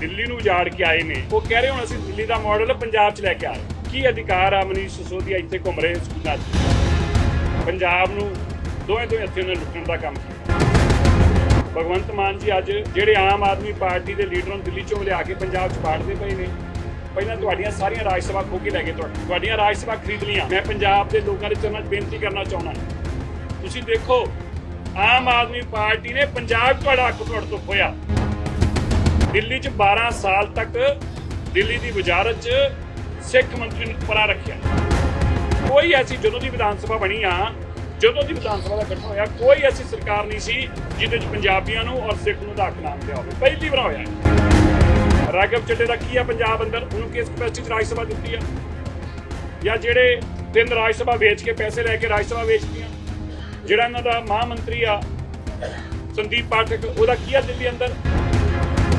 ਦਿੱਲੀ ਨੂੰ ਉਜਾੜ ਕੇ ਆਏ ਨੇ। ਉਹ ਕਹਿ ਰਹੇ ਹੁਣ ਅਸੀਂ ਦਿੱਲੀ ਦਾ ਮਾਡਲ ਪੰਜਾਬ 'ਚ ਲੈ ਕੇ ਆ ਰਹੇ ਕੀ ਅਧਿਕਾਰ ਆ ਮਨੀਸ਼ ਸਿਸੋਦੀਆ ਇੱਥੇ ਘੁੰਮ ਰਹੇ ਸਕੂਲਾਂ 'ਚ? ਪੰਜਾਬ ਨੂੰ ਦੋਵੇਂ ਦੋਵੇਂ ਹੱਥੀਂ ਨਾਲ ਲੁੱਟਣ ਦਾ ਕੰਮ ਕੀਤਾ। ਭਗਵੰਤ ਮਾਨ ਜੀ ਅੱਜ ਜਿਹੜੇ ਆਮ ਆਦਮੀ ਪਾਰਟੀ ਦੇ ਲੀਡਰਾਂ ਨੂੰ ਦਿੱਲੀ ਚੋਂ ਲਿਆ ਕੇ ਪੰਜਾਬ 'ਚ ਬਾੜਦੇ ਪਏ ਨੇ। ਪਹਿਲਾਂ ਤੁਹਾਡੀਆਂ ਸਾਰੀਆਂ ਰਾਜ ਸਭਾ ਖੋ ਕੇ ਲੈ ਗਏ ਤੁਹਾਡੀ। ਤੁਹਾਡੀਆਂ ਰਾਜ ਸਭਾ ਖਰੀਦ ਲੀਆਂ ਮੈਂ ਪੰਜਾਬ ਦੇ ਲੋਕਾਂ ਦੇ ਚਰਨਾਂ 'ਚ ਬੇਨਤੀ ਕਰਨਾ ਚਾਹੁੰਦਾ ਤੁਸੀਂ ਦੇਖੋ, ਆਮ ਆਦਮੀ ਪਾਰਟੀ ਨੇ ਪੰਜਾਬ ਤੁਹਾਡਾ ਹੱਕ ਤੁਹਾਡੇ ਤੋਂ ਖੋਇਆ ਦਿੱਲੀ 'ਚ 12 ਸਾਲ ਤੱਕ ਦਿੱਲੀ ਦੀ ਵਜ਼ਾਰਤ 'ਚ ਸਿੱਖ ਮੰਤਰੀ ਨੂੰ ਪਰਾਂ ਰੱਖਿਆ। ਕੋਈ ਐਸੀ ਜਦੋਂ ਦੀ ਵਿਧਾਨ ਸਭਾ ਬਣੀ ਆ, ਜਦੋਂ ਦੀ ਵਿਧਾਨ ਸਭਾ ਦਾ ਗਠਨ ਹੋਇਆ, ਕੋਈ ਐਸੀ ਸਰਕਾਰ ਨਹੀਂ ਸੀ ਜਿਹਦੇ 'ਚ ਪੰਜਾਬੀਆਂ ਨੂੰ ਔਰ ਸਿੱਖ ਨੂੰ ਦਾ ਹੱਕ ਨਾ ਹੋਵੇ। ਪਹਿਲੀ ਵਾਰ ਹੋਇਆ ਹੈ। ਰਾਘਵ ਚੱਡੇ ਦਾ ਕੀ ਆ ਪੰਜਾਬ ਅੰਦਰ? ਉਹਨੂੰ ਕਿਸ ਕਪੈਸਿਟੀ 'ਚ ਰਾਜ ਸਭਾ ਦਿੱਤੀ ਆ? ਜਾਂ ਜਿਹੜੇ ਤਿੰਨ ਰਾਜ ਸਭਾ ਵੇਚ ਕੇ ਪੈਸੇ ਲੈ ਕੇ ਰਾਜ ਸਭਾ ਵੇਚਦੀਆਂ ਜਿਹੜਾ ਇਹਨਾਂ ਦਾ ਮਹਾਂਮੰਤਰੀ ਮੰਤਰੀ ਆ, ਸੰਦੀਪ ਪਾਠਕ, ਉਹਦਾ ਕੀ ਆ ਦਿੱਲੀ ਅੰਦਰ?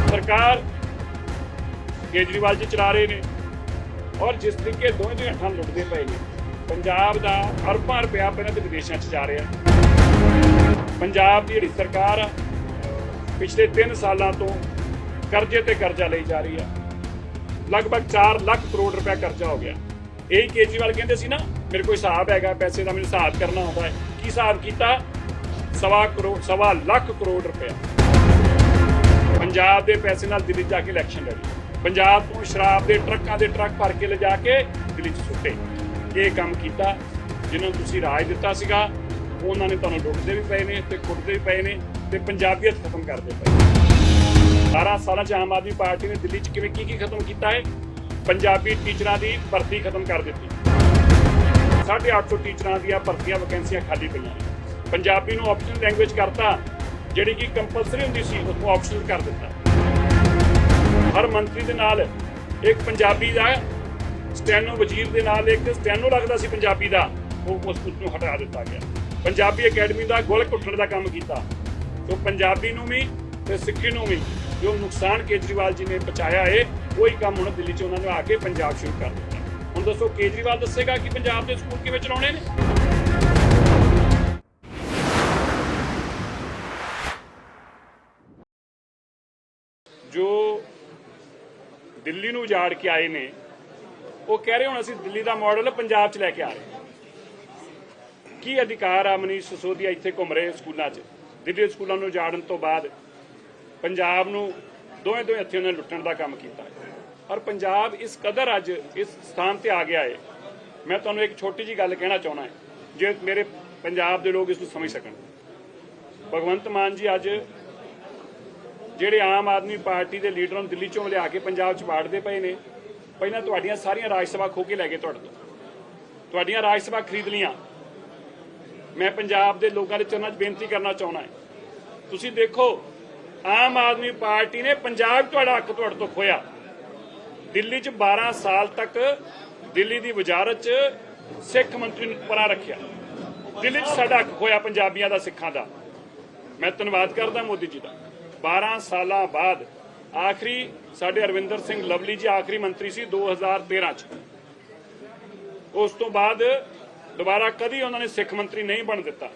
ਸਰਕਾਰ ਕੇਜਰੀਵਾਲ ਜੀ ਚਲਾ ਰਹੇ ਨੇ ਔਰ ਜਿਸ ਤਰੀਕੇ ਦੋਵੇਂ ਦੋਵੇਂ ਹੱਥਾਂ ਲੁੱਟਦੇ ਪਏ ਨੇ, ਪੰਜਾਬ ਦਾ ਅਰਬਾਂ ਰੁਪਇਆ ਪਹਿਲਾਂ ਤੇ ਵਿਦੇਸ਼ਾਂ 'ਚ ਜਾ ਰਿਹਾ। ਪੰਜਾਬ ਦੀ ਜਿਹੜੀ ਸਰਕਾਰ ਆ ਪਿਛਲੇ 3 ਸਾਲਾਂ ਤੋਂ ਕਰਜ਼ੇ ਤੇ ਕਰਜ਼ਾ ਲਈ ਜਾ ਰਹੀ ਆ ਲਗਭਗ 4 ਲੱਖ ਕਰੋੜ ਰੁਪਇਆ ਕਰਜ਼ਾ ਹੋ ਗਿਆ। ਇਹੀ ਕੇਜਰੀਵਾਲ ਕਹਿੰਦੇ ਸੀ ਨਾ, ਮੇਰੇ ਕੋਈ ਹਿਸਾਬ ਹੈਗਾ, ਪੈਸੇ ਦਾ ਮੈਨੂੰ ਹਿਸਾਬ ਕਰਨਾ ਆਉਂਦਾ ਹੈ। ਕੀ ਹਿਸਾਬ ਕੀਤਾ? ਸਵਾ ਕਰੋੜ ਸਵਾ ਲੱਖ ਕਰੋੜ ਰੁਪਇਆ। ਪੰਜਾਬ ਦੇ ਪੈਸੇ ਨਾਲ ਦਿੱਲੀ ਜਾ ਕੇ ਇਲੈਕਸ਼ਨ ਲੜੀ। ਪੰਜਾਬ ਤੋਂ ਸ਼ਰਾਬ ਦੇ ਟਰੱਕਾਂ ਦੇ ਟਰੱਕ ਭਰ ਕੇ ਲਿਜਾ ਕੇ ਦਿੱਲੀ 'ਚ ਸੁੱਟੇ। ਇਹ ਕੰਮ ਕੀਤਾ, ਜਿਨ੍ਹਾਂ ਨੂੰ ਤੁਸੀਂ ਰਾਜ ਦਿੱਤਾ ਸੀਗਾ, ਉਹਨਾਂ ਨੇ ਤੁਹਾਨੂੰ ਲੁੱਟਦੇ ਵੀ ਪਏ ਨੇ ਤੇ ਕੁੱਟਦੇ ਵੀ ਪਏ ਨੇ ਤੇ ਪੰਜਾਬੀਅਤ ਖਤਮ ਕਰਦੇ ਪਏ 12 ਸਾਲਾਂ 'ਚ ਆਮ ਆਦਮੀ ਪਾਰਟੀ ਨੇ ਦਿੱਲੀ 'ਚ ਕਿਵੇਂ ਕੀ ਕੀ ਖਤਮ ਕੀਤਾ ਹੈ? ਪੰਜਾਬੀ ਟੀਚਰਾਂ ਦੀ ਭਰਤੀ ਖਤਮ ਕਰ ਦਿੱਤੀ। 850 ਟੀਚਰਾਂ ਦੀਆਂ ਭਰਤੀਆਂ ਵੈਕੈਂਸੀਆਂ ਖਾਲੀ ਪਈਆਂ ਪੰਜਾਬੀ ਨੂੰ ਆਪਸ਼ਨਲ ਲੈਂਗੁਏਜ ਕਰਤਾ ਜਿਹੜੀ ਕਿ ਕੰਪਲਸਰੀ ਹੁੰਦੀ ਸੀ ਉਸ ਆਪਸ਼ਨਲ ਕਰ ਦਿੱਤਾ ਹਰ ਮੰਤਰੀ ਦੇ ਨਾਲ ਇੱਕ ਪੰਜਾਬੀ ਦਾ, ਸਟੈਨੋ ਵਜ਼ੀਰ ਦੇ ਨਾਲ ਇੱਕ ਸਟੈਨੋ ਲੱਗਦਾ ਸੀ ਪੰਜਾਬੀ ਦਾ, ਉਹ ਉਸ ਨੂੰ ਹਟਾ ਦਿੱਤਾ ਗਿਆ। ਪੰਜਾਬੀ ਅਕੈਡਮੀ ਦਾ ਗੋਲ ਘੁੱਟਣ ਦਾ ਕੰਮ ਕੀਤਾ। ਸੋ ਪੰਜਾਬੀ ਨੂੰ ਵੀ ਤੇ ਸਿੱਖੀ ਨੂੰ ਵੀ ਜੋ ਨੁਕਸਾਨ ਕੇਜਰੀਵਾਲ ਜੀ ਨੇ ਪਹੁੰਚਾਇਆ ਏ, ਉਹੀ ਕੰਮ ਹੁਣ ਦਿੱਲੀ 'ਚ ਉਹਨਾਂ ਨੇ ਆ ਕੇ ਪੰਜਾਬ ਸ਼ੁਰੂ ਕਰ ਦਿੱਤਾ। ਹੁਣ ਦੱਸੋ ਕੇਜਰੀਵਾਲ ਦੱਸੇਗਾ ਕਿ ਪੰਜਾਬ ਦੇ ਸਕੂਲ ਕਿਵੇਂ ਚਲਾਉਣੇ ਨੇ? ਜੋ ਦਿੱਲੀ ਨੂੰ ਉਜਾੜ ਕੇ ਆਏ ਨੇ, ਉਹ ਕਹਿ ਰਹੇ ਹੁਣ ਅਸੀਂ ਦਿੱਲੀ ਦਾ ਮਾਡਲ ਪੰਜਾਬ 'ਚ ਲੈ ਕੇ ਆ ਰਹੇ ਕੀ ਅਧਿਕਾਰ ਆ ਮਨੀਸ਼ ਸਸੋਦੀਆ ਇੱਥੇ ਘੁੰਮ ਰਹੇ ਸਕੂਲਾਂ 'ਚ? ਦਿੱਲੀ ਦੇ ਸਕੂਲਾਂ ਨੂੰ ਉਜਾੜਨ ਤੋਂ ਬਾਅਦ ਪੰਜਾਬ ਨੂੰ ਦੋਵੇਂ ਦੋਵੇਂ ਹੱਥੀਂ ਉਹਨਾਂ ਲੁੱਟਣ ਦਾ ਕੰਮ ਕੀਤਾ। ਔਰ ਪੰਜਾਬ ਇਸ ਕਦਰ ਅੱਜ ਇਸ ਸਥਾਨ ਤੇ ਆ ਗਿਆ ਹੈ ਮੈਂ ਤੁਹਾਨੂੰ ਇੱਕ ਛੋਟੀ ਜੀ ਗੱਲ ਕਹਿਣਾ ਚਾਹੁੰਦਾ ਹਾਂ ਜੇ ਮੇਰੇ ਪੰਜਾਬ ਦੇ ਲੋਕ ਇਸ ਨੂੰ ਸਮਝ ਸਕਣ। ਭਗਵੰਤ ਮਾਨ ਜੀ ਅੱਜ ਜਿਹੜੇ ਆਮ ਆਦਮੀ ਪਾਰਟੀ ਦੇ ਲੀਡਰਾਂ ਨੂੰ ਦਿੱਲੀ ਚੋਂ ਲਿਆ ਕੇ ਪੰਜਾਬ 'ਚ ਵਾੜਦੇ ਪਏ ਨੇ, ਪਹਿਲਾਂ ਤੁਹਾਡੀਆਂ ਸਾਰੀਆਂ ਰਾਜ ਸਭਾ ਖੋ ਕੇ ਲੈ ਗਏ ਤੁਹਾਡੇ ਤੋਂ। ਤੁਹਾਡੀਆਂ ਰਾਜ ਸਭਾ ਖਰੀਦ ਲੀਆਂ ਮੈਂ ਪੰਜਾਬ ਦੇ ਲੋਕਾਂ ਦੇ ਚਰਨਾਂ 'ਚ ਬੇਨਤੀ ਕਰਨਾ ਚਾਹੁੰਦਾ ਹਾਂ। ਤੁਸੀਂ ਦੇਖੋ, ਆਮ ਆਦਮੀ ਪਾਰਟੀ ਨੇ ਪੰਜਾਬ ਤੁਹਾਡਾ ਹੱਕ ਤੁਹਾਡੇ ਤੋਂ ਖੋਇਆ ਦਿੱਲੀ 'ਚ 12 ਸਾਲ ਤੱਕ ਦਿੱਲੀ ਦੀ ਵਜ਼ਾਰਤ 'ਚ ਸਿੱਖ ਮੰਤਰੀ ਨੂੰ ਪਰਾਂ ਰੱਖਿਆ। ਦਿੱਲੀ 'ਚ ਸਾਡਾ ਹੱਕ ਖੋਇਆ ਪੰਜਾਬੀਆਂ ਦਾ, ਸਿੱਖਾਂ ਦਾ। ਮੈਂ ਧੰਨਵਾਦ ਕਰਦਾ ਮੋਦੀ ਜੀ ਦਾ। 12 ਸਾਲਾਂ ਬਾਅਦ ਆਖਰੀ ਸਾਡੇ ਅਰਵਿੰਦਰ ਸਿੰਘ ਲਵਲੀ ਜੀ ਆਖਰੀ ਮੰਤਰੀ ਸੀ 2013 ਚ। ਉਸ ਤੋਂ ਬਾਅਦ ਦੁਬਾਰਾ ਕਦੀ ਉਹਨਾਂ ਨੇ ਸਿੱਖ ਮੰਤਰੀ ਨਹੀਂ ਬਣ ਦਿੱਤਾ।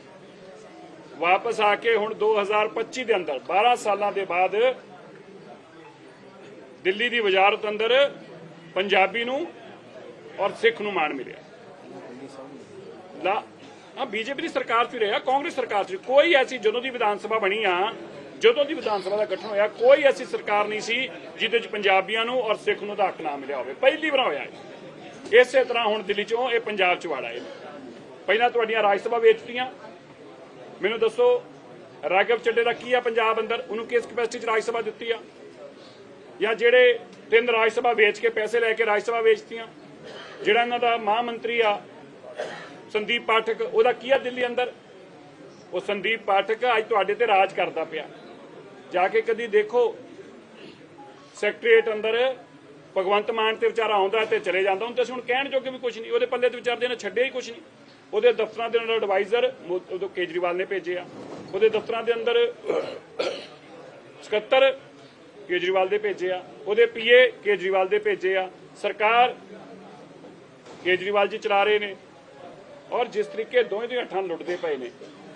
ਵਾਪਸ ਆ ਕੇ ਹੁਣ 2025 ਦੇ ਅੰਦਰ 12 ਸਾਲਾਂ ਦੇ ਬਾਅਦ ਦਿੱਲੀ ਦੀ ਵਜ਼ਾਰਤ ਅੰਦਰ ਪੰਜਾਬੀ ਨੂੰ ਔਰ ਸਿੱਖ ਨੂੰ ਮਾਣ ਮਿਲਿਆ। ਲਾ ਹਾਂ ਬੀਜੇਪੀ ਦੀ ਸਰਕਾਰ 'ਚ ਰਿਹਾ, ਕਾਂਗਰਸ ਸਰਕਾਰ 'ਚ ਕੋਈ ਐਸੀ, ਜਦੋਂ ਦੀ ਵਿਧਾਨ ਸਭਾ ਬਣੀ ਆ ਜਦੋਂ ਦੀ ਵਿਧਾਨ ਸਭਾ ਦਾ ਗਠਨ ਹੋਇਆ, ਕੋਈ ਐਸੀ ਸਰਕਾਰ ਨਹੀਂ ਸੀ ਜਿਹਦੇ 'ਚ ਪੰਜਾਬੀਆਂ ਨੂੰ ਔਰ ਸਿੱਖ ਨੂੰ ਦਾ ਹੱਕ ਨਾ ਮਿਲਿਆ ਹੋਵੇ। ਪਹਿਲੀ ਵਾਰ ਹੋਇਆ ਇਹ। ਇਸੇ ਤਰ੍ਹਾਂ ਹੁਣ ਦਿੱਲੀ 'ਚੋਂ ਇਹ ਪੰਜਾਬ 'ਚ ਵਾੜਾ ਹੈ ਪਹਿਲਾਂ ਤੁਹਾਡੀਆਂ ਰਾਜ ਸਭਾ ਵੇਚਤੀਆਂ। ਮੈਨੂੰ ਦੱਸੋ ਰਾਘਵ ਚੱਡੇ ਦਾ ਕੀ ਆ ਪੰਜਾਬ ਅੰਦਰ? ਉਹਨੂੰ ਕਿਸ ਕਪੈਸਿਟੀ 'ਚ ਰਾਜ ਸਭਾ ਦਿੱਤੀ ਆ? ਜਾਂ ਜਿਹੜੇ ਤਿੰਨ ਰਾਜ ਸਭਾ ਵੇਚ ਕੇ ਪੈਸੇ ਲੈ ਕੇ ਰਾਜ ਸਭਾ ਵੇਚਤੀਆਂ, ਜਿਹੜਾ ਇਹਨਾਂ ਦਾ ਮਹਾਂਮੰਤਰੀ ਮੰਤਰੀ ਆ, ਸੰਦੀਪ ਪਾਠਕ, ਉਹਦਾ ਕੀ ਆ ਦਿੱਲੀ ਅੰਦਰ? ਉਹ ਸੰਦੀਪ ਪਾਠਕ ਅੱਜ ਤੁਹਾਡੇ ਤੇ ਰਾਜ ਕਰਦਾ ਪਿਆ। ਜਾ ਕੇ ਕਦੀ ਦੇਖੋ ਸੈਕਟਰੀਏਟ ਅੰਦਰ ਭਗਵੰਤ ਮਾਨ ਤੇ ਵਿਚਾਰਾ ਆਉਂਦਾ ਤੇ ਚਲੇ ਜਾਂਦਾ। ਹੁਣ ਤੇ ਅਸੀਂ ਹੁਣ ਕਹਿਣ ਜੋਗੇ ਵੀ ਕੁਝ ਨਹੀਂ, ਉਹਦੇ ਪੱਲੇ ਤੇ ਵਿਚਾਰਦੇ ਨੇ ਛੱਡਿਆ ਹੀ ਕੁਝ ਨਹੀਂ। ਉਹਦੇ ਦਫ਼ਤਰਾਂ ਦੇ ਅੰਦਰ ਐਡਵਾਈਜ਼ਰ ਉਦੋਂ ਕੇਜਰੀਵਾਲ ਨੇ ਭੇਜੇ ਆ। ਉਹਦੇ ਦਫ਼ਤਰਾਂ ਦੇ ਅੰਦਰ ਸਕੱਤਰ ਕੇਜਰੀਵਾਲ ਦੇ ਭੇਜੇ ਆ। ਉਹਦੇ ਪੀਏ ਕੇਜਰੀਵਾਲ ਦੇ ਭੇਜੇ ਆ। ਸਰਕਾਰ ਕੇਜਰੀਵਾਲ ਜੀ ਚਲਾ ਰਹੇ ਨੇ। ਔਰ ਜਿਸ ਤਰੀਕੇ ਦੋਵੇਂ ਦੋਵੇਂ ਹੱਥਾਂ ਲੁੱਟਦੇ ਪਏ ਨੇ,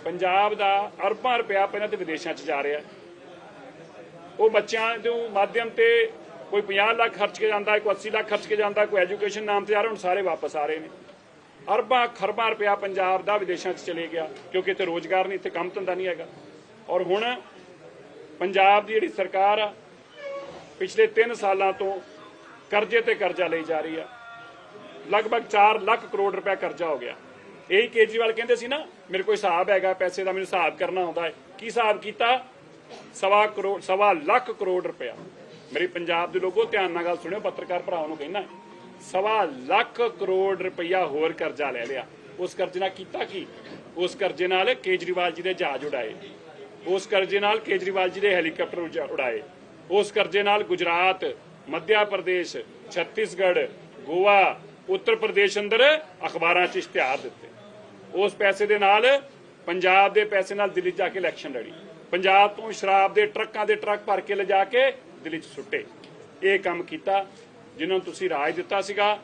ਪੰਜਾਬ ਦਾ ਅਰਬਾਂ ਰੁਪਇਆ ਪਹਿਲਾਂ ਤੇ ਵਿਦੇਸ਼ਾਂ 'ਚ ਜਾ ਰਿਹਾ। ਉਹ ਬੱਚਿਆਂ ਦੇ ਮਾਧਿਅਮ ਤੇ ਕੋਈ 50 ਲੱਖ ਖਰਚ ਕੇ ਜਾਂਦਾ, ਕੋਈ 80 ਲੱਖ ਖਰਚ ਕੇ ਜਾਂਦਾ, ਕੋਈ ਐਜੂਕੇਸ਼ਨ ਨਾਮ ਤੇ ਆ ਰਿਹਾ ਹੁਣ ਸਾਰੇ ਵਾਪਸ ਆ ਰਹੇ ਨੇ। ਅਰਬਾਂ ਖਰਬਾਂ ਰੁਪਇਆ ਪੰਜਾਬ ਦਾ ਵਿਦੇਸ਼ਾਂ 'ਚ ਚਲੇ ਗਿਆ, ਕਿਉਂਕਿ ਇੱਥੇ ਰੋਜ਼ਗਾਰ ਨਹੀਂ, ਇੱਥੇ ਕੰਮ ਧੰਦਾ ਨਹੀਂ ਹੈਗਾ। ਔਰ ਹੁਣ ਪੰਜਾਬ ਦੀ ਜਿਹੜੀ ਸਰਕਾਰ ਆ, ਪਿਛਲੇ 3 ਸਾਲਾਂ ਤੋਂ ਕਰਜ਼ੇ ਤੇ ਕਰਜ਼ਾ ਲਈ ਜਾ ਰਹੀ ਆ। ਲਗਭਗ 4 ਲੱਖ ਕਰੋੜ ਰੁਪਇਆ ਕਰਜ਼ਾ ਹੋ ਗਿਆ। ਇਹੀ ਕੇਜਰੀਵਾਲ ਕਹਿੰਦੇ ਸੀ ਨਾ, ਮੇਰੇ ਕੋਲ ਹਿਸਾਬ ਹੈਗਾ, ਪੈਸੇ ਦਾ ਮੈਨੂੰ ਹਿਸਾਬ ਕਰਨਾ ਆਉਂਦਾ ਹੈ। ਕੀ ਹਿਸਾਬ ਕੀਤਾ? ਸਵਾ ਕਰੋੜ, ਸਵਾ ਲੱਖ ਕਰੋੜ ਰੁਪਇਆ। ਮੇਰੀ ਪੰਜਾਬ ਦੇ ਲੋਕੋ, ਧਿਆਨ ਨਾਲ ਗੱਲ ਸੁਣਿਓ, ਪੱਤਰਕਾਰ ਭਰਾਵਾਂ ਨੂੰ ਕਹਿਣਾ ਸਵਾ ਲੱਖ ਕਰੋੜ ਰੁਪਇਆ ਹੋਰ ਕਰਜ਼ਾ ਲੈ ਲਿਆ। ਉਸ ਕਰਜ਼ੇ ਨਾਲ ਕੀਤਾ ਕੀ? ਉਸ ਕਰਜ਼ੇ ਨਾਲ ਕੇਜਰੀਵਾਲ ਜੀ ਦੇ ਜਹਾਜ਼ ਉਡਾਏ। ਉਸ ਕਰਜ਼ੇ ਨਾਲ ਕੇਜਰੀਵਾਲ ਜੀ ਦੇ ਹੈਲੀਕਾਪਟਰ ਉਡਾਏ। ਉਸ ਕਰਜ਼ੇ ਨਾਲ ਗੁਜਰਾਤ, ਮੱਧਿਆ ਪ੍ਰਦੇਸ਼, ਛੱਤੀਸਗੜ੍ਹ, ਗੋਆ, ਉੱਤਰ ਪ੍ਰਦੇਸ਼ ਅੰਦਰ ਅਖਬਾਰਾਂ 'ਚ ਇਸ਼ਤਿਹਾਰ ਦਿੱਤੇ। ਉਸ ਪੈਸੇ ਦੇ ਨਾਲ, ਪੰਜਾਬ ਦੇ ਪੈਸੇ ਨਾਲ ਦਿੱਲੀ ਜਾ ਕੇ ਇਲੈਕਸ਼ਨ ਲੜੀ। ਪੰਜਾਬ ਤੋਂ ਸ਼ਰਾਬ ਦੇ ਟਰੱਕਾਂ ਦੇ ਟਰੱਕ ਭਰ ਕੇ ਲਿਜਾ ਕੇ ਦਿੱਲੀ 'ਚ ਸੁੱਟੇ। ਇਹ ਕੰਮ ਕੀਤਾ, ਜਿਨ੍ਹਾਂ ਨੂੰ ਤੁਸੀਂ ਰਾਜ ਦਿੱਤਾ ਸੀਗਾ,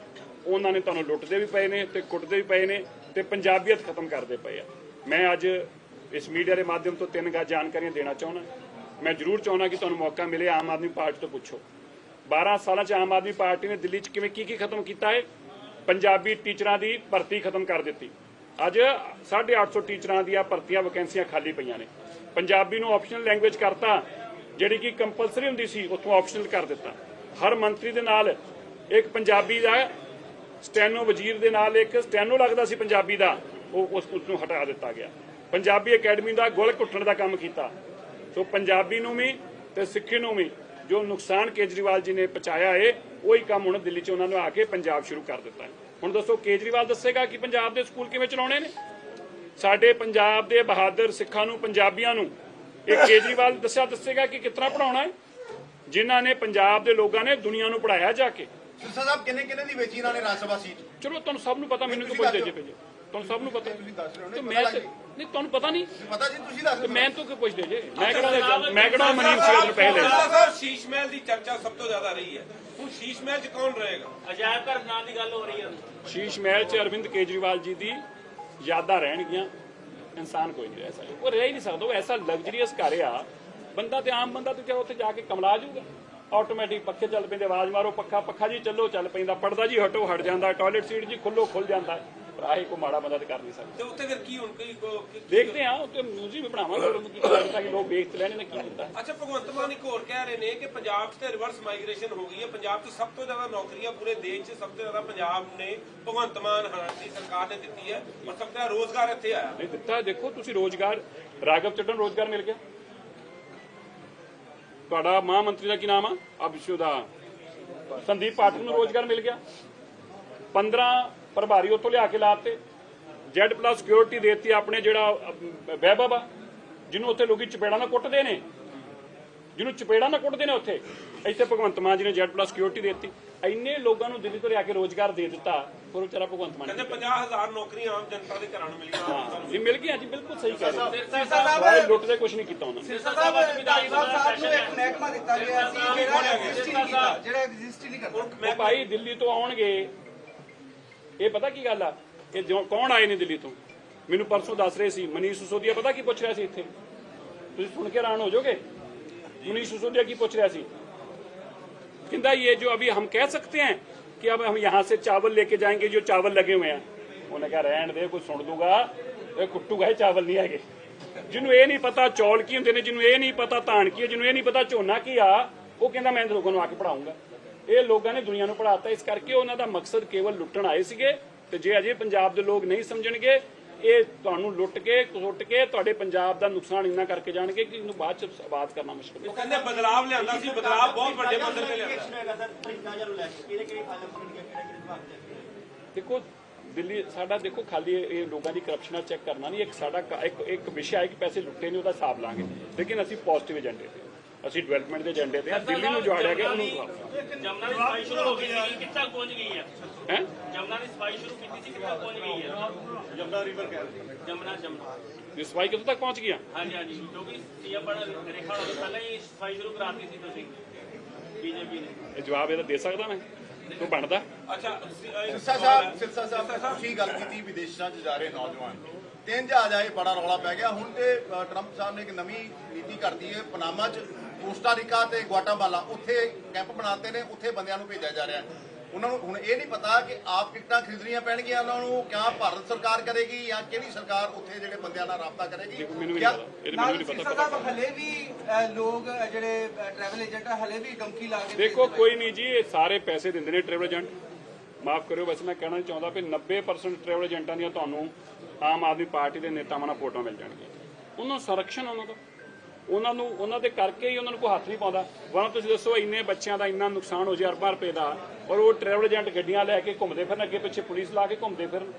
ਉਹਨਾਂ ਨੇ ਤੁਹਾਨੂੰ ਲੁੱਟਦੇ ਵੀ ਪਏ ਨੇ ਤੇ ਕੁੱਟਦੇ ਵੀ ਪਏ ਨੇ ਤੇ ਪੰਜਾਬੀਅਤ ਖਤਮ ਕਰਦੇ ਪਏ ਆ। ਮੈਂ ਅੱਜ ਇਸ ਮੀਡੀਆ ਦੇ ਮਾਧਿਅਮ ਤੋਂ ਤਿੰਨ ਗਾ ਜਾਣਕਾਰੀਆਂ ਦੇਣਾ ਚਾਹੁੰਦਾ। ਮੈਂ ਜ਼ਰੂਰ ਚਾਹੁੰਦਾ ਕਿ ਤੁਹਾਨੂੰ ਮੌਕਾ ਮਿਲੇ ਆਮ ਆਦਮੀ ਪਾਰਟੀ ਤੋਂ ਪੁੱਛੋ। 12 ਸਾਲਾਂ 'ਚ ਆਮ ਆਦਮੀ ਪਾਰਟੀ ਨੇ ਦਿੱਲੀ 'ਚ ਕਿਵੇਂ ਕੀ ਕੀ ਖਤਮ ਕੀਤਾ ਹੈ? ਪੰਜਾਬੀ ਟੀਚਰਾਂ ਦੀ ਭਰਤੀ ਖਤਮ ਕਰ ਦਿੱਤੀ। ਅੱਜ 850 ਟੀਚਰਾਂ ਦੀਆਂ ਭਰਤੀਆਂ ਵੈਕੈਂਸੀਆਂ ਖਾਲੀ ਪਈਆਂ ਨੇ। ਪੰਜਾਬੀ ਨੂੰ ਆਪਸ਼ਨਲ ਲੈਂਗੁਏਜ ਕਰਤਾ, ਜਿਹੜੀ ਕਿ ਕੰਪਲਸਰੀ ਹੁੰਦੀ ਸੀ, ਉੱਥੋਂ ਆਪਸ਼ਨਲ ਕਰ ਦਿੱਤਾ। ਹਰ ਮੰਤਰੀ ਦੇ ਨਾਲ ਇੱਕ ਪੰਜਾਬੀ ਦਾ, ਸਟੈਨੋ ਵਜ਼ੀਰ ਦੇ ਨਾਲ ਇੱਕ ਸਟੈਨੋ ਲੱਗਦਾ ਸੀ ਪੰਜਾਬੀ ਦਾ, ਉਹ ਉਸ ਨੂੰ ਹਟਾ ਦਿੱਤਾ ਗਿਆ। ਪੰਜਾਬੀ ਅਕੈਡਮੀ ਦਾ ਗੁਲ ਘੁੱਟਣ ਦਾ ਕੰਮ ਕੀਤਾ। ਸੋ ਪੰਜਾਬੀ ਨੂੰ ਵੀ ਤੇ ਸਿੱਖੀ ਨੂੰ ਵੀ ਜੋ ਨੁਕਸਾਨ ਕੇਜਰੀਵਾਲ ਜੀ ਨੇ ਪਹੁੰਚਾਇਆ ਏ, ਉਹੀ ਕੰਮ ਹੁਣ ਦਿੱਲੀ 'ਚ ਉਹਨਾਂ ਨੇ ਆ ਕੇ ਪੰਜਾਬ ਸ਼ੁਰੂ ਕਰ ਦਿੱਤਾ ਹੁਣ ਦੱਸੋ ਕੇਜਰੀਵਾਲ ਦੱਸੇਗਾ ਕਿ ਪੰਜਾਬ ਦੇ ਸਕੂਲ ਕਿਵੇਂ ਚਲਾਉਣੇ ਨੇ? ਸਾਡੇ ਪੰਜਾਬ ਦੇ ਬਹਾਦਰ ਸਿੱਖਾਂ ਨੂੰ ਪੰਜਾਬੀਆਂ ਨੂੰ ਇਹ ਕੇਜਰੀਵਾਲ ਦੱਸਿਆ ਦੱਸੇਗਾ ਕਿ ਕਿਤਨਾ ਪੜਾਉਣਾ ਹੈ? ਜਿਨ੍ਹਾਂ ਨੇ ਪੰਜਾਬ ਦੇ ਲੋਕਾਂ ਨੇ ਦੁਨੀਆ ਨੂੰ ਪੜਾਇਆ ਜਾ ਕੇ। ਸਿਰਸਾ ਸਾਹਿਬ ਕਿੰਨੇ ਕਿੰਨੇ ਦੀ ਵੇਚੀ ਇਹਨਾਂ ਨੇ ਰਾਜ ਸਭਾ ਸੀਟ? ਚਲੋ ਤੁਹਾਨੂੰ ਸਭ ਨੂੰ ਪਤਾ ਮੈਨੂੰ ਕਿਉਂ ਪੁੱਛਦੇ ਜੇ ਤੁਹਾਨੂੰ ਸਭ ਨੂੰ ਪਤਾ। ਤੁਸੀਂ ਦੱਸ ਰਹੇ ਹੋ ਮੈਂ। ਨਹੀਂ ਤੁਹਾਨੂੰ ਪਤਾ ਨਹੀਂ। ਪਤਾ ਜੀ ਤੁਸੀਂ ਦੱਸ ਮੈਂ ਤੋਂ ਕਿਉਂ ਪੁੱਛਦੇ ਜੇ? ਮੈਂ ਕਿਹੜਾ ਮੈਂ ਕਿਹੜਾ ਮਨੀਮ ਸੀਗਾ ਤੋਂ ਪਹਿਲੇ? ਸ਼ੀਸ਼ ਮਹਿਲ ਦੀ ਚਰਚਾ ਸਭ ਤੋਂ ਜ਼ਿਆਦਾ ਰਹੀ ਹੈ। ਹੁਣ ਸ਼ੀਸ਼ ਮਹਿਲ 'ਚ ਕੌਣ ਰਹੇਗਾ? ਅਜਾਇਬ ਘਰ ਨਾਂ ਦੀ ਗੱਲ ਹੋ ਰਹੀ ਹੈ। ਸ਼ੀਸ਼ ਮਹਿਲ 'ਚ ਅਰਵਿੰਦ ਕੇਜਰੀਵਾਲ ਜੀ ਦੀ ਯਾਦਾਂ ਰਹਿਣਗੀਆਂ, ਇਨਸਾਨ ਕੋਈ ਨਹੀਂ ਰਹਿ ਸਕਦਾ। ਉਹ ਰਹਿ ਹੀ ਨਹੀਂ ਸਕਦਾ, ਉਹ ਐਸਾ ਲਗਜ਼ਰੀਅਸ ਘਰ ਆ, ਬੰਦਾ ਤੇ ਆਮ ਬੰਦਾ ਤੇ ਕਿਹਾ ਉੱਥੇ ਜਾ ਕੇ ਕਮਲਾ ਜਾਊਗਾ ਆਟੋਮੈਟਿਕ ਪੱਖੇ ਚੱਲ ਪੈਂਦੇ, ਆਵਾਜ਼ ਮਾਰੋ, ਪੱਖਾ ਪੱਖਾ ਜੀ ਚੱਲੋ, ਚੱਲ ਪੈਂਦਾ ਪੜਦਾ ਜੀ ਹਟੋ, ਹਟ ਜਾਂਦਾ ਟਾਇਲਟ ਸੀਟ ਜੀ ਖੁੱਲੋ, ਖੁੱਲ ਜਾਂਦਾ। ਆਹੀ ਕੋ ਮਾੜਾ ਤੇ ਕਰ ਨਹੀਂ ਸਕਦਾ। ਤੇ ਉੱਥੇ ਫਿਰ ਕੀ ਹੁਣ ਕੋਈ ਦੇਖਦੇ ਆ ਉੱਤੇ ਮਿਊਜ਼ੀਅਮ ਬਣਾਵਾਂਗੇ ਉਹਨੂੰ ਕੀ ਕਰਦਾ ਕਿ ਲੋਕ ਵੇਖ ਤੇ ਲੈਣੇ ਨੇ ਕੀ ਹੁੰਦਾ ਅੱਛਾ ਭਗਵੰਤ ਮਾਨ ਇੱਕ ਹੋਰ ਕਹਿ ਰਹੇ ਨੇ ਕਿ ਪੰਜਾਬ 'ਚ ਤੇ ਰਿਵਰਸ ਮਾਈਗ੍ਰੇਸ਼ਨ ਹੋ ਗਈ ਹੈ। ਪੰਜਾਬ 'ਚ ਸਭ ਤੋਂ ਜ਼ਿਆਦਾ ਨੌਕਰੀਆਂ ਪੂਰੇ ਦੇਸ਼ 'ਚ ਸਭ ਤੋਂ ਜ਼ਿਆਦਾ ਪੰਜਾਬ ਨੇ ਭਗਵੰਤ ਮਾਨ ਦੀ ਸਰਕਾਰ ਨੇ ਦਿੱਤੀ ਹੈ ਔਰ ਸਭ ਤੋਂ ਰੋਜ਼ਗਾਰ ਇੱਥੇ ਆਇਆ। ਨਹੀਂ ਦਿੱਤਾ ਦੇਖੋ ਤੁਸੀਂ ਰੋਜ਼ਗਾਰ ਰਾਘਵ ਚੱਟਨ ਰੋਜ਼ਗਾਰ ਮਿਲ ਗਿਆ। ਤੁਹਾਡਾ ਮਹਾਂਮੰਤਰੀ ਮੰਤਰੀ ਦਾ ਕੀ ਨਾਮ ਆ? ਅਭਿਸ਼ੂ ਦਾ। ਸੰਦੀਪ ਪਾਠਕ ਨੂੰ ਰੋਜ਼ਗਾਰ ਮਿਲ ਗਿਆ। 15 ਪ੍ਰਭਾਰੀ ਉੱਥੋਂ ਲਿਆ ਕੇ ਲਾਤੇ। ਜੈਡ ਪਲੱਸ ਸਿਕਿਉਰਿਟੀ ਦੇਤੀ ਆਪਣੇ ਜਿਹੜਾ ਵੈਭਵ ਆ ਜਿਹਨੂੰ ਉੱਥੇ ਲੋਕੀ ਚਪੇੜਾਂ ਨਾਲ ਕੁੱਟਦੇ ਨੇ। ਜਿਹਨੂੰ ਚਪੇੜਾਂ ਨਾਲ ਕੁੱਟਦੇ ਨੇ ਉੱਥੇ। ਇੱਥੇ ਭਗਵੰਤ ਮਾਨ ਜੀ ਨੇ ਜੈਡ ਪਲੱਸ ਸਿਕਿਉਰਿਟੀ ਦੇਤੀ। ਇੰਨੇ ਲੋਕਾਂ ਨੂੰ ਦਿੱਲੀ ਤੋਂ ਲਿਆ ਕੇ ਰੋਜ਼ਗਾਰ ਦੇ ਦਿੱਤਾ। ਪਰ ਵਿਚਾਰਾ ਭਗਵੰਤ ਮਾਨ ਕਹਿੰਦੇ 50000 ਨੌਕਰੀਆਂ ਆਮ ਜਨਤਾ ਦੇ ਘਰਾਂ ਨੂੰ ਮਿਲੀਆਂ। ਜੀ ਮਿਲ ਗਿਆ ਜੀ ਬਿਲਕੁਲ ਸਹੀ ਕਹਿ ਰਹੇ ਹੋ। ਸਾਰੇ ਲੁੱਟ ਦੇ ਕੁਝ ਨਹੀਂ ਕੀਤਾ ਉਹਨਾਂ ਨੇ। ਸਾਹਿਬ ਸਭਾ ਸਾਹਿਬ ਨੂੰ ਇੱਕ ਮਹਿਕਮਾ ਦਿੱਤਾ ਗਿਆ ਸੀ ਜਿਹੜਾ ਐਗਜ਼ਿਸਟ ਨਹੀਂ ਕੀਤਾ ਜਿਹੜਾ ਐਗਜ਼ਿਸਟ ਹੀ ਨਹੀਂ ਕਰਦਾ। ਉਹ ਭਾਈ ਦਿੱਲੀ ਤੋਂ ਆਉਣਗੇ ਇਹ ਪਤਾ ਕੀ ਗੱਲ ਆ ਇਹ ਜੋ- ਕੌਣ ਆਏ ਨੇ ਦਿੱਲੀ ਤੋਂ ਮੈਨੂੰ ਪਰਸੋਂ ਦੱਸ ਰਹੇ ਸੀ ਮਨੀਸ਼ ਸਿਸੋਦੀਆ ਪਤਾ ਕੀ ਪੁੱਛ ਰਿਹਾ ਸੀ ਇੱਥੇ ਤੁਸੀਂ ਸੁਣ ਕੇ ਹੈਰਾਨ ਹੋ ਜਾਓਗੇ मनीष सिसोदिया की पूछ रहा सी कहता ये जो अभी हम कह सकते हैं कि अब हम यहाँ से चावल लेके जाएंगे जो चावल लगे हुए हैं उन्होंने कहा रहन दे कोई सुन दूंगा ਇਹ ਕੁੱਟੂਗਾ ਇਹ ਚਾਵਲ ਨਹੀਂ ਹੈਗੇ ਜਿਹਨੂੰ ਇਹ ਨਹੀਂ ਪਤਾ ਚੌਲ ਕੀ ਹੁੰਦੇ ਨੇ ਜਿਹਨੂੰ ਇਹ ਨਹੀਂ ਪਤਾ ਧਾਨ ਕੀ ਹੈ ਜਿਹਨੂੰ ਇਹ ਨਹੀਂ ਪਤਾ ਝੋਨਾ ਕੀ ਆ ਉਹ ਕਹਿੰਦਾ ਮੈਂ ਲੋਕਾਂ ਨੂੰ ਆ ਕੇ ਪੜਾਉਂਗਾ ਇਹ ਲੋਕਾਂ ਨੇ ਦੁਨੀਆ ਨੂੰ ਪੜਾਤਾ ਇਸ ਕਰਕੇ ਉਹਨਾਂ ਦਾ ਮਕਸਦ ਕੇਵਲ ਲੁੱਟਣ ਆਏ ਸੀਗੇ ਤੇ ਜੇ ਅਜੇ ਪੰਜਾਬ ਦੇ ਲੋਕ ਨਹੀਂ ਸਮਝਣਗੇ ਇਹ ਤੁਹਾਨੂੰ ਲੁੱਟ ਕੇ ਕੁੱਟ ਕੇ ਤੁਹਾਡੇ ਪੰਜਾਬ ਦਾ ਨੁਕਸਾਨ ਇੰਨਾ ਕਰਕੇ ਜਾਣਗੇ ਕਿ ਇਹਨੂੰ ਬਾਅਦ ਚ ਆਬਾਦ ਕਰਨਾ ਮੁਸ਼ਕਲ ਹੈ। ਉਹ ਕਹਿੰਦੇ ਬਦਲਾਵ ਲਿਆਂਦਾ ਸੀ ਬਦਲਾਵ ਬਹੁਤ ਵੱਡੇ ਪੱਧਰ ਤੇ ਲਿਆਂਦਾ। ਦੇਖੋ ਦਿੱਲੀ ਸਾਡਾ ਦੇਖੋ ਖਾਲੀ ਇਹ ਲੋਕਾਂ ਦੀ ਕਰਪਸ਼ਨਾਂ ਚੈੱਕ ਕਰਨਾ ਨਹੀਂ ਇੱਕ ਸਾਡਾ ਇੱਕ ਇੱਕ ਵਿਸ਼ਾ ਹੈ ਕਿ ਪੈਸੇ ਲੁੱਟੇ ਨੇ ਉਹਦਾ ਹਿਸਾਬ ਲਾਂਗੇ। ਲੇਕਿਨ ਅਸੀਂ ਪੋਜ਼ਿਟਿਵ ਏਜੰਡੇ ਤੇ। ਅਸੀਂ ਡਿਵੈਲਪਮੈਂਟ ਦੇ ਏਜੰਡੇ ਤੇ ਹਾਂ ਦਿੱਲੀ ਨੂੰ ਜੋੜਿਆ ਗਿਆ ਉਹਨੂੰ ਜਮਨਾ ਦੀ ਸਫ਼ਾਈ ਸ਼ੁਰੂ ਹੋ ਗਈ ਸੀ ਕਿੱਥੇ ਪਹੁੰਚ ਗਈ ਹੈ ਹੈ? ਜਮਨਾ ਦੀ ਸਫ਼ਾਈ ਸ਼ੁਰੂ ਕੀਤੀ ਸੀ ਕਿੱਥੇ ਪਹੁੰਚ ਗਈ ਹੈ ਜਮਨਾ ਰਿਵਰ ਕਹਿ ਜਮਨਾ ਜਮਨਾ। ਇਹ ਸਫ਼ਾਈ ਕਿੱਥੋਂ ਤੱਕ ਪਹੁੰਚ ਗਿਆ ਹਾਂਜੀ ਹਾਂਜੀ ਕਿਉਂਕਿ ਸੀਐਮ ਬਣ ਰੇਖਾ ਤੋਂ ਪਹਿਲਾਂ ਹੀ ਸਫ਼ਾਈ ਸ਼ੁਰੂ ਕਰਾਤੀ ਸੀ ਤੁਸੀਂ ਬੀਜੇਪੀ ਨੇ। ਇਹ ਜਵਾਬ ਇਹਦਾ ਦੇ ਸਕਦਾ ਮੈਂ? ਤੂੰ ਬਣਦਾ? ਅੱਛਾ ਸਿਰਸਾ ਸਾਹਿਬ ਸਿਰਸਾ ਸਾਹਿਬ ਤੁਸੀਂ ਗੱਲ ਕੀਤੀ ਵਿਦੇਸ਼ਾਂ 'ਚ ਜਾ ਰਹੇ ਨੌਜਵਾਨ? ਤਿੰਨ ਜਹਾਜ਼ ਆਏ ਬੜਾ ਰੌਲਾ ਪੈ ਗਿਆ। ਹੁਣ ਤੇ ਟਰੰਪ ਸਾਹਿਬ ਨੇ ਇੱਕ ਨਵੀਂ ਨੀਤੀ ਕਰਤੀ ਹੈ ਪਨਾਮਾ 'ਚ ਕੋਸਟਾਰੀਕਾ ਤੇ ਗੁਆਟਾਮਾਲਾ ਉੱਥੇ ਕੈਂਪ ਬਣਾਤੇ ਨੇ ਉੱਥੇ ਬੰਦਿਆਂ ਨੂੰ ਭੇਜਿਆ ਜਾ ਰਿਹਾ ਉਹਨਾਂ ਨੂੰ ਹੁਣ ਇਹ ਨਹੀਂ ਪਤਾ ਕਿ ਆਪ ਟਿਕਟਾਂ ਖਰੀਦਣੀਆਂ ਪੈਣਗੀਆਂ ਉਹਨਾਂ ਨੂੰ ਕਿਆ ਭਾਰਤ ਸਰਕਾਰ ਕਰੇਗੀ ਜਾਂ ਕਿਹੜੀ ਸਰਕਾਰ ਉੱਥੇ ਜਿਹੜੇ ਬੰਦਿਆਂ ਨਾਲ ਰਾਬਤਾ ਕਰੇਗੀ। ਦੇਖੋ ਨਾਲ ਹਲੇ ਵੀ ਲੋਕ ਜਿਹੜੇ ਟਰੈਵਲ ਏਜੰਟ ਹਲੇ ਵੀ ਡੰਕੀ ਲਾ ਕੇ ਕੋਈ ਨਹੀਂ ਜੀ ਇਹ ਸਾਰੇ ਪੈਸੇ ਦਿੰਦੇ ਨੇ ਟਰੈਵਲ ਏਜੰਟ ਮਾਫ ਕਰਿਓ ਬਸ ਮੈਂ ਕਹਿਣਾ ਚਾਹੁੰਦਾ ਵੀ 90% ਟਰੈਵਲ ਏਜੰਟਾਂ ਦੀਆਂ ਤੁਹਾਨੂੰ ਆਮ ਆਦਮੀ ਪਾਰਟੀ ਦੇ ਨੇਤਾਵਾਂ ਨਾਲ ਫੋਟੋਆਂ ਮਿਲ ਜਾਣਗੀਆਂ। ਉਹਨਾਂ ਸੰਰਕਸ਼ਣ ਉਹਨਾਂ ਦਾ। ਉਹਨਾਂ ਨੂੰ, ਉਹਨਾਂ ਦੇ ਕਰਕੇ ਹੀ ਉਹਨਾਂ ਨੂੰ ਕੋਈ ਹੱਥ ਨਹੀਂ ਪਾਉਂਦਾ। ਵਰਨਾ ਤੁਸੀਂ ਦੱਸੋ, ਇੰਨੇ ਬੱਚਿਆਂ ਦਾ ਇੰਨਾ ਨੁਕਸਾਨ ਹੋ ਜੇ ਅਰਬਾਂ ਰੁਪਏ ਦਾ ਔਰ ਉਹ ਟਰੈਵਲ ਏਜੰਟ ਗੱਡੀਆਂ ਲੈ ਕੇ ਘੁੰਮਦੇ ਫਿਰਨ, ਅੱਗੇ ਪਿੱਛੇ ਪੁਲਿਸ ਲਾ ਕੇ ਘੁੰਮਦੇ ਫਿਰਨ।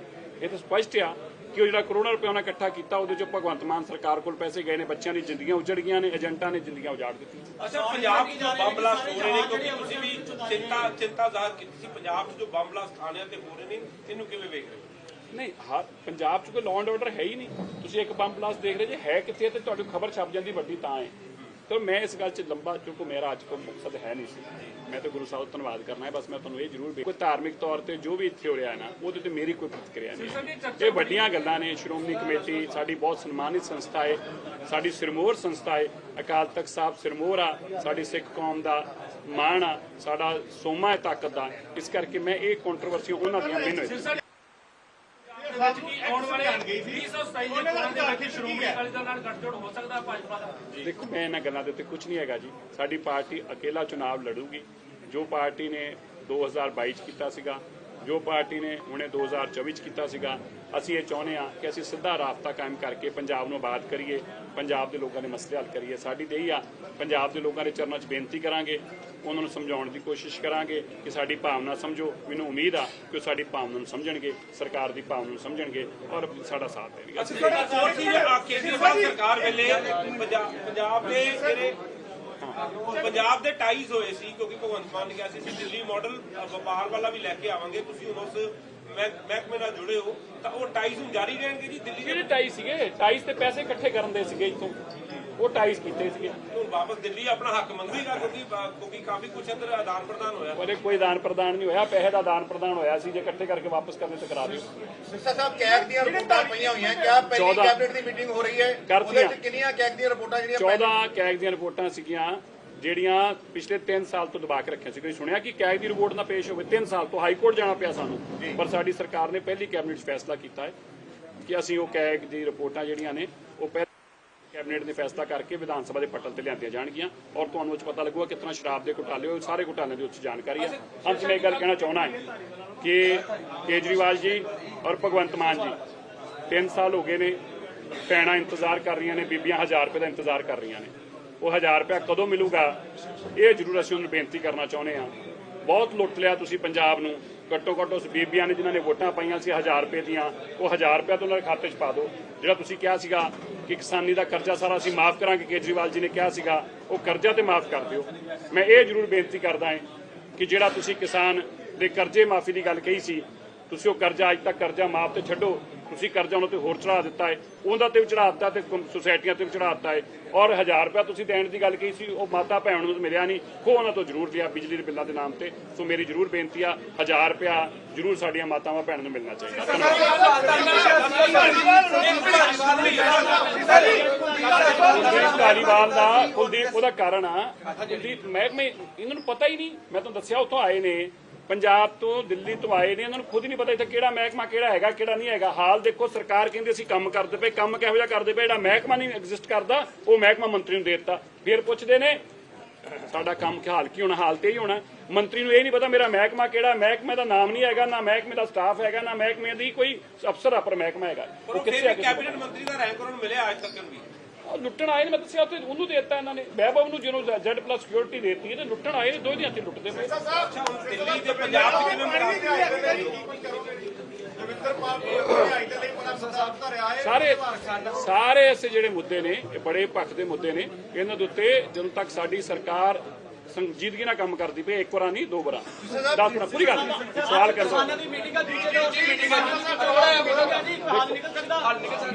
ਇਹ ਤਾਂ ਸਪਸ਼ਟ ਆ ਕਿ ਉਹ ਜਿਹੜਾ ਕਰੋੜਾਂ ਰੁਪਏ ਉਹਨਾਂ ਇਕੱਠਾ ਕੀਤਾ, ਉਹਦੇ ਚੋਂ ਭਗਵੰਤ ਮਾਨ ਸਰਕਾਰ ਕੋਲ ਪੈਸੇ ਗਏ ਨੇ, ਬੱਚਿਆਂ ਦੀ ਜ਼ਿੰਦਗੀਆਂ ਉਜੜ ਗਈਆਂ ਨੇ, ਏਜੰਟਾਂ ਨੇ ਜ਼ਿੰਦਗੀਆਂ ਉਜਾੜ ਦਿੱਤੀਆਂ। ਅੱਛਾ, ਪੰਜਾਬ 'ਚ ਬੰਬ ਬਲਾਸਟ ਹੋ ਰਹੇ ਨੇ, ਕਿਉਂਕਿ ਤੁਸੀਂ ਵੀ ਚਿੰਤਾ ਚਿੰਤਾ ਜ਼ਾਹਰ ਕੀਤੀ ਸੀ, ਪੰਜਾਬ 'ਚ ਜੋ ਬੰਬ ਬਲਾਸਟ ਥਾਣਿਆਂ ਤੇ ਹੋ ਰਹੇ ਨੇ, ਇਹਨੂੰ ਕਿਵੇਂ ਵੇਖ ਰਹੇ ਹੋ? ਨਹੀਂ ਹਾਂ ਪੰਜਾਬ 'ਚ ਕੋਈ ਲਾਅ ਐਂਡ ਆਰਡਰ ਹੈ ਹੀ ਨਹੀਂ। ਤੁਸੀਂ ਇੱਕ ਬੰਬ ਬਲਾਸਟ ਦੇਖ ਰਹੇ ਜੇ ਹੈ ਕਿੱਥੇ ਤੇ ਤੁਹਾਡੀ ਖਬਰ ਛਪ ਜਾਂਦੀ ਵੱਡੀ ਤਾਂ ਹੈ। ਤਾਂ ਮੈਂ ਇਸ ਗੱਲ 'ਚ ਲੰਬਾ ਕਿਉਂਕਿ ਮੇਰਾ ਅੱਜ ਕੋਈ ਮਕਸਦ ਹੈ ਨਹੀਂ ਸੀ। ਮੈਂ ਤਾਂ ਗੁਰੂ ਸਾਹਿਬ ਦਾ ਧੰਨਵਾਦ ਕਰਨਾ ਹੈ ਬਸ ਮੈਂ ਤੁਹਾਨੂੰ ਇਹ ਜ਼ਰੂਰ ਕੋਈ ਧਾਰਮਿਕ ਤੌਰ ਤੇ ਜੋ ਵੀ ਇੱਥੇ ਹੋ ਰਿਹਾ ਹੈ ਨਾ ਉਹਦੇ ਤੇ ਮੇਰੀ ਕੋਈ ਪ੍ਰਤੀਕਿਰਿਆ ਨਹੀਂ। ਇਹ ਵੱਡੀਆਂ ਗੱਲਾਂ ਨੇ ਸ਼੍ਰੋਮਣੀ ਕਮੇਟੀ ਸਾਡੀ ਬਹੁਤ ਸਨਮਾਨਿਤ ਸੰਸਥਾ ਹੈ ਸਾਡੀ ਸਿਰਮੌਰ ਸੰਸਥਾ ਹੈ। ਅਕਾਲ ਤਖਤ ਸਾਹਿਬ ਸਿਰਮੌਰ ਆ ਸਾਡੀ ਸਿੱਖ ਕੌਮ ਦਾ ਮਾਣ ਆ ਸਾਡਾ ਸੋਮਾ ਹੈ ਤਾਕਤ ਦਾ। ਇਸ ਕਰਕੇ ਮੈਂ ਇਹ ਕੰਟਰੋਵਰਸੀ ਉਹਨਾਂ ਦੀਆਂ ਮਿੰਨ ਵਿੱਚ ਆਉਣ ਵਾਲੇ 2027 ਦੇ ਚੋਣਾਂ ਦੇ ਵਿੱਚ ਸ਼੍ਰੋਮਣੀ ਅਕਾਲੀ ਦਲ ਨਾਲ ਗੱਠਜੋੜ ਹੋ ਸਕਦਾ ਭਾਜਪਾ ਦਾ? ਦੇਖੋ ਮੈਂ ਇਹਨਾਂ ਗੱਲਾਂ ਦੇ ਉੱਤੇ ਕੁਝ ਨਹੀਂ ਹੈਗਾ ਜੀ। ਸਾਡੀ ਪਾਰਟੀ ਅਕੇਲਾ ਚੁਣਾਵ ਲੜੂਗੀ। ਜੋ ਪਾਰਟੀ ਨੇ 2022 ਚ ਕੀਤਾ ਸੀਗਾ ਜੋ ਪਾਰਟੀ ਨੇ ਹੁਣੇ 2024 ਚ ਕੀਤਾ ਸੀਗਾ, ਅਸੀਂ ਇਹ ਚਾਹੁੰਦੇ ਆ ਕਿ ਅਸੀਂ ਸਿੱਧਾ ਰਾਬਤਾ ਕਾਇਮ ਕਰਕੇ ਪੰਜਾਬ ਨੂੰ ਆਬਾਦ ਕਰੀਏ, ਪੰਜਾਬ ਦੇ ਲੋਕਾਂ ਦੇ ਮਸਲੇ ਹੱਲ ਕਰੀਏ। ਸਾਡੀ ਤੇ ਹੀ ਆ, ਪੰਜਾਬ ਦੇ ਲੋਕਾਂ ਦੇ ਚਰਨਾਂ 'ਚ ਬੇਨਤੀ ਕਰਾਂਗੇ, ਉਹਨਾਂ ਨੂੰ ਸਮਝਾਉਣ ਦੀ ਕੋਸ਼ਿਸ਼ ਕਰਾਂਗੇ ਕਿ ਸਾਡੀ ਭਾਵਨਾ ਸਮਝੋ। ਮੈਨੂੰ ਉਮੀਦ ਆ ਕਿ ਉਹ ਸਾਡੀ ਭਾਵਨਾ ਨੂੰ ਸਮਝਣਗੇ, ਸਰਕਾਰ ਦੀ ਭਾਵਨਾ ਨੂੰ ਸਮਝਣਗੇ ਔਰ ਸਾਡਾ ਸਾਥ ਦੇਣਗੇ। ਅੱਛਾ ਕੇਜਰੀਵਾਲ ਸਰਕਾਰ ਵੇਲੇ ਪੰਜਾਬ ਦੇ ਜਿਹੜੇ ਪੰਜਾਬ ਦੇ ਟਾਈਜ਼ ਹੋਏ ਸੀ, ਕਿਉਂਕਿ ਭਗਵੰਤ ਮਾਨ ਨੇ ਕਿਹਾ ਸੀ, ਅਸੀਂ ਦਿੱਲੀ ਮਾਡਲ ਵਪਾਰ ਵਾਲਾ ਵੀ ਲੈ ਕੇ ਆਵਾਂਗੇ, ਤੁਸੀਂ ਹੁਣ ਉਸ ਮਹਿਕਮੇ ਨਾਲ ਜੁੜੇ ਹੋ। ਤਾਂ ਉਹ ਟਾਈਜ਼ ਹੁਣ ਜਾਰੀ ਰਹਿਣਗੇ ਜੀ ਦਿੱਲੀ ਦੇ ਜਿਹੜੇ ਟਾਈਸ ਸੀਗੇ? ਟਾਈਸ ਤੇ ਪੈਸੇ ਇਕੱਠੇ ਕਰਨ ਦੇ ਸੀਗੇ ਇੱਥੋਂ। ਉਹ ਟਾਈਸ ਕੀਤੇ ਸੀਗੇ। ਹੁਣ ਵਾਪਸ ਦਿੱਲੀ ਆਪਣਾ ਹੱਕ ਮੰਗੇਗਾ ਕਿਉਂਕਿ ਕਿਉਂਕਿ ਕਾਫੀ ਕੁਛ ਅੰਦਰ ਆਦਾਨ ਪ੍ਰਦਾਨ ਹੋਇਆ। ਉਹਦੇ ਕੋਈ ਦਾਨ ਪ੍ਰਦਾਨ ਨਹੀਂ ਹੋਇਆ ਪੈਸੇ ਦਾ ਦਾਨ ਪ੍ਰਦਾਨ ਹੋਇਆ ਸੀ ਜੇ ਇਕੱਠੇ ਕਰਕੇ ਵਾਪਸ ਕਰਨੇ ਤੇ ਕਰਾ ਦਿਓ। ਸਿਰਸਾ ਸਾਹਿਬ ਕੈਗ ਦੀਆਂ ਰਿਪੋਰਟਾਂ ਪਈਆਂ ਹੋਈਆਂ ਕਿਆ ਪਹਿਲੀ ਚੌਦਾਂ। ਕੈਬਨਿਟ ਦੀ ਮੀਟਿੰਗ ਹੋ ਰਹੀ ਹੈ। ਉਹਦੇ ਚ ਕਿੰਨੀਆਂ ਕੈਗ ਦੀਆਂ ਰਿਪੋਰਟਾਂ ਜਿਹੜੀਆਂ ਪਹਿਲਾਂ- 14 ਕੈਗ ਦੀਆਂ ਰਿਪੋਰਟਾਂ ਸੀਗੀਆਂ ਜਿਹੜੀਆਂ ਪਿਛਲੇ 3 ਸਾਲ ਤੋਂ ਦਬਾ ਕੇ ਰੱਖਿਆ ਸੀ ਕੋਈ ਸੁਣਿਆ ਕਿ ਕੈਗ ਦੀ ਰਿਪੋਰਟ ਨਾ ਪੇਸ਼ ਹੋਵੇ? 3 ਸਾਲ ਤੋਂ ਹਾਈ ਕੋਰਟ ਜਾਣਾ ਪਿਆ ਸਾਨੂੰ। ਪਰ ਸਾਡੀ ਸਰਕਾਰ ਨੇ ਪਹਿਲੀ ਕੈਬਨਿਟ 'ਚ ਫੈਸਲਾ ਕੀਤਾ ਹੈ ਕਿ ਅਸੀਂ ਉਹ ਕੈਗ ਦੀ ਰਿਪੋਰਟਾਂ ਜਿਹੜੀਆਂ ਨੇ ਉਹ ਕੈਬਨਿਟ ਨੇ ਫੈਸਲਾ ਕਰਕੇ ਵਿਧਾਨ ਸਭਾ ਦੇ ਪਟਲ ਤੇ ਲਿਆਂਦੀਆਂ ਜਾਣਗੀਆਂ ਔਰ ਤੁਹਾਨੂੰ ਉਹ ਪਤਾ ਲੱਗੂਗਾ ਕਿਤਨਾ ਸ਼ਰਾਬ ਦੇ ਘੁਟਾਲੇ ਹੋਏ, ਸਾਰੇ ਘੁਟਾਲਿਆਂ ਦੀ ਉੱਚ ਜਾਣਕਾਰੀ ਹੈ। ਅੰਤ ਮੈਂ ਇਹ ਗੱਲ ਕਹਿਣਾ ਚਾਹੁੰਦਾ ਹਾਂ ਕਿ ਕੇਜਰੀਵਾਲ ਜੀ ਔਰ ਭਗਵੰਤ ਮਾਨ ਜੀ 3 ਸਾਲ ਹੋ ਗਏ ਨੇ ਭੈਣਾਂ ਇੰਤਜ਼ਾਰ ਕਰ ਰਹੀਆਂ ਨੇ, ਬੀਬੀਆਂ 1000 ਰੁਪਏ ਦਾ ਇੰਤਜ਼ਾਰ ਕਰ ਰਹੀਆਂ ਨੇ। ਉਹ 1000 ਰੁਪਏ ਕਦੋਂ ਮਿਲੂਗਾ? ਇਹ ਜ਼ਰੂਰ ਅਸੀਂ ਉਹਨੂੰ ਬੇਨਤੀ ਕਰਨਾ ਚਾਹੁੰਦੇ ਹਾਂ। ਬਹੁਤ ਲੁੱਟ ਲਿਆ ਤੁਸੀਂ ਪੰਜਾਬ ਨੂੰ। ਘੱਟੋ ਘੱਟ ਉਸ ਬੀਬੀਆਂ ਨੇ ਜਿਨ੍ਹਾਂ ਨੇ ਵੋਟਾਂ ਪਾਈਆਂ ਸੀ 1000 ਰੁਪਏ ਦੀਆਂ, ਉਹ 1000 ਰੁਪਏ ਤੋਂ ਉਹਨਾਂ ਦੇ ਖਾਤੇ 'ਚ ਪਾ ਦਿਓ। ਜਿਹੜਾ ਤੁਸੀਂ ਕਿਹਾ ਸੀਗਾ ਕਿ ਕਿਸਾਨੀ ਦਾ ਕਰਜ਼ਾ ਸਾਰਾ ਅਸੀਂ ਮਾਫ ਕਰਾਂਗੇ, ਕੇਜਰੀਵਾਲ ਜੀ ਨੇ ਕਿਹਾ ਸੀਗਾ, ਉਹ ਕਰਜ਼ਾ ਤੇ ਮਾਫ ਕਰ ਦਿਓ। ਮੈਂ ਇਹ ਜ਼ਰੂਰ ਬੇਨਤੀ ਕਰਦਾ ਹਾਂ ਕਿ ਜਿਹੜਾ ਤੁਸੀਂ ਕਿਸਾਨ ਦੇ ਕਰਜ਼ੇ ਮਾਫੀ ਦੀ ਗੱਲ ਕਹੀ ਸੀ, ਤੁਸੀਂ ਉਹ ਕਰਜ਼ਾ ਅੱਜ ਤੱਕ ਕਰਜ਼ਾ ਮਾਫ ਤੇ ਛੱਡੋ। ਤੁਸੀਂ ਕਰਜ਼ਾ ਉਹਨਾਂ ਤੇ ਹੋਰ ਚੜਾ ਦਿੱਤਾ ਹੈ, ਉਹਦਾ ਤੇ ਵੀ ਚੜਾ ਦਿੱਤਾ ਤੇ ਸੁਸਾਇਟੀਆਂ ਤੇ ਵੀ ਚੜਾ ਦਿੱਤਾ ਹੈ। ਔਰ 1000 ਰੁਪਏ ਤੁਸੀਂ ਦੇਣ ਦੀ ਗੱਲ ਕਹੀ ਸੀ, ਉਹ ਮਾਤਾ ਭੈਣ ਨੂੰ ਮਿਲਿਆ ਨਹੀਂ ਖੋ ਉਹਨਾਂ ਤੋਂ ਜ਼ਰੂਰ ਲਿਆ ਬਿਜਲੀ ਦੇ ਬਿੱਲਾਂ ਦੇ ਨਾਮ ਤੇ। ਸੋ ਮੇਰੀ ਜ਼ਰੂਰ ਬੇਨਤੀ ਆ 1000 ਰੁਪਿਆ ਜ਼ਰੂਰ ਸਾਡੀਆਂ ਮਾਤਾਵਾਂ ਭੈਣਾਂ ਨੂੰ ਮਿਲਣਾ ਚਾਹੀਦਾ। ਧੰਨਵਾਦ। ਕੁਲਦੀਪ ਦਾ ਕੁਲਦੀਪ, ਉਹਦਾ ਕਾਰਨ ਆ, ਕੁਲਦੀਪ ਮਹਿਕਮੇ ਇਹਨਾਂ ਨੂੰ ਪਤਾ ਹੀ ਨਹੀਂ, ਮੈਂ ਤੁਹਾਨੂੰ ਦੱਸਿਆ ਉੱਥੋਂ ਆਏ ਨੇ। ਪੰਜਾਬ ਤੋਂ ਦਿੱਲੀ ਤੋਂ ਆਏ ਨੇ ਇਹਨਾਂ ਨੂੰ ਖੁਦ ਹੀ ਨਹੀਂ ਪਤਾ ਇੱਥੇ ਕਿਹੜਾ ਮਹਿਕਮਾ ਕਿਹੜਾ ਹੈਗਾ ਕਿਹੜਾ ਨਹੀਂ ਹੈਗਾ। ਹਾਲ ਦੇਖੋ ਸਰਕਾਰ ਕਹਿੰਦੀ ਅਸੀਂ ਕੰਮ ਕਰਦੇ ਪਏ ਕੰਮ ਕਿਹੋ ਜਿਹਾ ਕਰਦੇ ਪਏ ਜਿਹੜਾ ਮਹਿਕਮਾ ਨਹੀਂ ਐਗਜ਼ਿਸਟ ਕਰਦਾ ਉਹ ਮਹਿਕਮਾ ਮੰਤਰੀ ਨੂੰ ਦੇ ਦਿੱਤਾ। ਫਿਰ ਪੁੱਛਦੇ ਨੇ ਸਾਡਾ ਕੰਮ ਕੀ ਹਾਲ ਕੀ ਹੋਣਾ? ਹਾਲ ਤੇ ਹੀ ਹੋਣਾ। ਮੰਤਰੀ ਨੂੰ ਇਹ ਨਹੀਂ ਪਤਾ ਮੇਰਾ ਮਹਿਕਮਾ ਕਿਹੜਾ ਮਹਿਕਮੇ ਦਾ ਨਾਮ ਨਹੀਂ ਹੈਗਾ ਨਾ ਮਹਿਕਮੇ ਦਾ ਸਟਾਫ ਹੈਗਾ ਨਾ ਮਹਿਕਮੇ ਦੀ ਕੋਈ ਅਫਸਰ ਆਪਰ ਮਹਿਕਮਾ ਹੈਗਾ। ਉਹ ਕਿੱਥੇ ਕੈਬਨਿਟ ਮੰਤਰੀ ਦਾ ਰੈਂਕ ਉਹਨਾਂ ਨੂੰ ਮਿਲਿਆ ਅੱਜ ਤੱਕ ਵੀ। ਲੁੱਟਣ ਆਏ ਨੇ ਮੈਂ ਦੱਸਿਆ ਉੱਥੇ ਉਹਨੂੰ ਦੇ ਇਹਨਾਂ ਨੇ ਵੈਭਵ ਨੂੰ ਜਿਹਨੂੰ ਜ਼ੈਡ ਪਲੱਸ ਸਿਕਿਉਰਿਟੀ ਦੇਤੀ ਤੇ ਲੁੱਟਣ ਆਏ ਨੇ ਦੋ ਦੀਆਂ ਹੱਥੀ ਲੁੱਟਦੇ ਪਏ ਦਿੱਲੀ ਤੇ ਪੰਜਾਬ 'ਚ ਕਿਵੇਂ ਸਾਰੇ ਸਾਰੇ ਐਸੇ ਜਿਹੜੇ ਮੁੱਦੇ ਨੇ ਇਹ ਬੜੇ ਪੱਖ ਦੇ ਮੁੱਦੇ ਨੇ ਇਹਨਾਂ ਦੇ ਉੱਤੇ ਜਦੋਂ ਤੱਕ ਸਾਡੀ ਸਰਕਾਰ ਸੰਜੀਦਗੀ ਨਾਲ ਕੰਮ ਕਰਦੀ ਪਈ ਇੱਕ ਵਾਰਾਂ ਨਹੀਂ ਦੋ ਵਾਰਾਂ। ਦਸ ਵਾਰਾਂ ਪੂਰੀ ਗੱਲ। ਸਵਾਲ ਕਰ ਸਕਦਾ।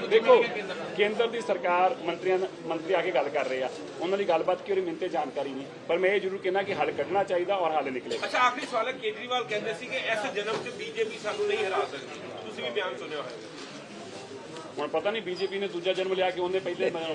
ਦੇਖੋ ਕੇਂਦਰ ਦੀ ਸਰਕਾਰ ਮੰਤਰੀਆਂ ਮੰਤਰੀ ਆ ਕੇ ਗੱਲ ਕਰ ਰਹੇ ਆ। ਉਹਨਾਂ ਦੀ ਗੱਲਬਾਤ ਕੀ ਉਹਦੀ ਮੈਨੂੰ ਤੇ ਜਾਣਕਾਰੀ ਨਹੀਂ। ਪਰ ਮੈਂ ਇਹ ਜ਼ਰੂਰ ਕਹਿਣਾ ਕਿ ਹੱਲ ਕੱਢਣਾ ਚਾਹੀਦਾ ਔਰ ਹੱਲ ਨਿਕਲੇ ਅੱਛਾ ਆਖਰੀ ਸਵਾਲ ਹੈ ਕੇਜਰੀਵਾਲ ਕਹਿੰਦੇ ਸੀ ਕਿ ਇਸ ਜਨਮ 'ਚ ਬੀਜੇਪੀ ਸਾਨੂੰ ਨਹੀਂ ਹਰਾ ਸਕਦੀ। ਤੁਸੀਂ ਵੀ ਬਿਆਨ ਸੁਣਿਆ ਹੋਇਆ। ਹੁਣ ਪਤਾ ਨਹੀਂ ਬੀਜੇਪੀ ਨੇ ਦੂਜਾ ਜਨਮ ਲਿਆ ਕਿ ਉਹਨੇ ਪਹਿਲੇ ਬਿਆਨ